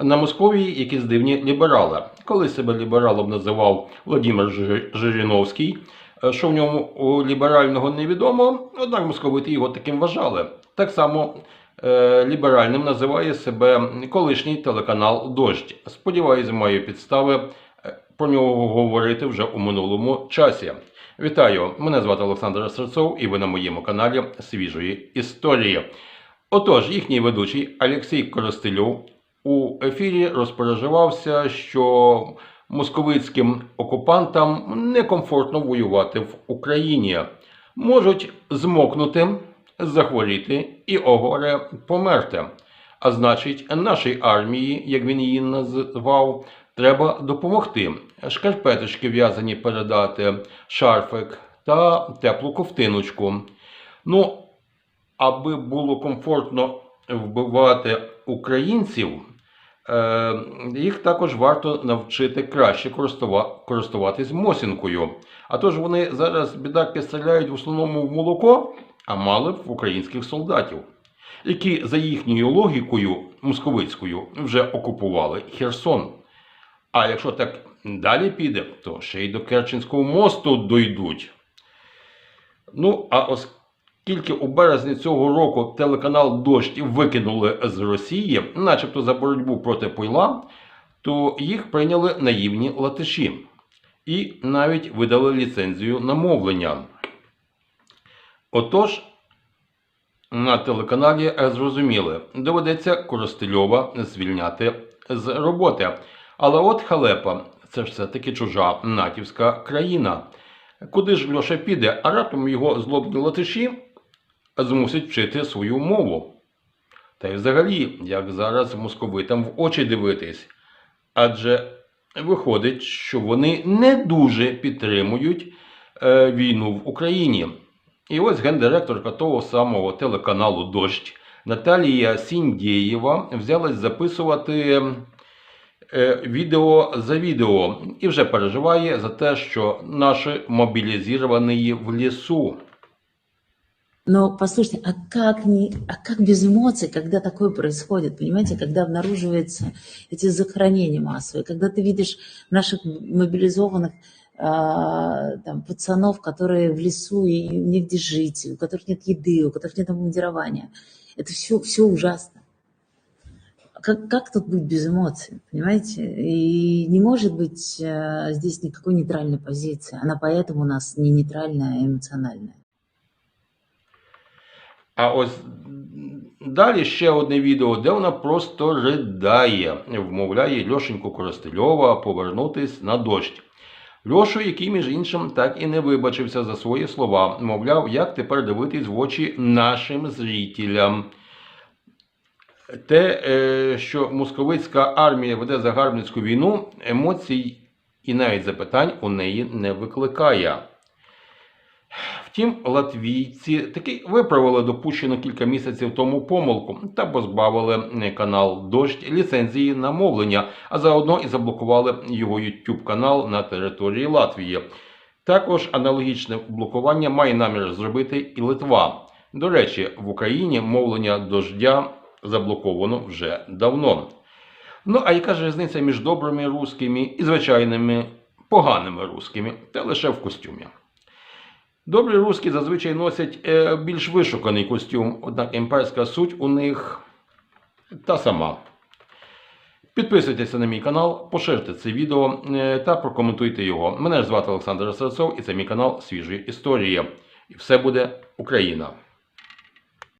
на Московії якісь дивні ліберали. Коли себе лібералом називав Владимир Жириновський, е, що в ньому у ліберального невідомо, однак московити його таким вважали. Так само е, ліберальним називає себе колишній телеканал Дождь. Сподіваюсь, маю підстави е, про нього говорити вже у минулому часі. Вітаю! Мене звати Олександр Серцов, і ви на моєму каналі Свіжої історії. Отож, їхній ведучий Олексій Коростельов у ефірі розпереживався, що московицьким окупантам некомфортно воювати в Україні. Можуть змокнути, захворіти і огоре померти. А значить, нашій армії, як він її назвав, треба допомогти. Шкарпеточки в'язані передати, шарфик та теплу ковтиночку. Ну, аби було комфортно вбивати українців, їх також варто навчити краще користува- користуватись мосінкою. А то ж вони зараз бідаки стріляють в основному в молоко, а мали б в українських солдатів, які за їхньою логікою московицькою вже окупували Херсон. А якщо так далі піде, то ще й до Керченського мосту дойдуть. Ну, а оскільки у березні цього року телеканал Дождь викинули з Росії, начебто за боротьбу проти пойла, то їх прийняли наївні латиші і навіть видали ліцензію на мовлення. Отож, на телеканалі зрозуміли, доведеться Коростельова звільняти з роботи. Але от халепа, це ж все-таки чужа натівська країна. Куди ж Льоша піде, а раптом його злобні латиші змусять вчити свою мову. Та й взагалі, як зараз московитам в очі дивитись. Адже виходить, що вони не дуже підтримують е, війну в Україні. І ось гендиректорка того самого телеканалу Дощ Наталія Сіндєєва взялась записувати е, відео за відео і вже переживає за те, що наші мобілізовані в лісу. Но послушайте, а как, не, а как без эмоций, когда такое происходит, понимаете, когда обнаруживаются эти захоронения массовые, когда ты видишь наших мобилизованных а, там, пацанов, которые в лесу и негде жить, у которых нет еды, у которых нет обмундирования. Это все, все ужасно. Как, как тут быть без эмоций, понимаете? И не может быть а, здесь никакой нейтральной позиции. Она поэтому у нас не нейтральная, а эмоциональная. А ось далі ще одне відео, де вона просто ридає, вмовляє Льошеньку Коростельова повернутись на дощ. Льошу, який, між іншим, так і не вибачився за свої слова, мовляв, як тепер дивитись в очі нашим зрителям. Те, е, що московицька армія веде загарбницьку війну, емоцій і навіть запитань у неї не викликає. Втім, латвійці таки виправили допущену кілька місяців тому помилку та позбавили канал Дощ ліцензії на мовлення, а заодно і заблокували його YouTube канал на території Латвії. Також аналогічне блокування має намір зробити і Литва. До речі, в Україні мовлення дождя заблоковано вже давно. Ну а яка ж різниця між добрими русскими і звичайними поганими русскими, та лише в костюмі? Добрі русські зазвичай носять е, більш вишуканий костюм, однак імперська суть у них та сама. Підписуйтеся на мій канал, поширте це відео е, та прокоментуйте його. Мене звати Олександр Серцов і це мій канал Свіжі Історії. І все буде Україна!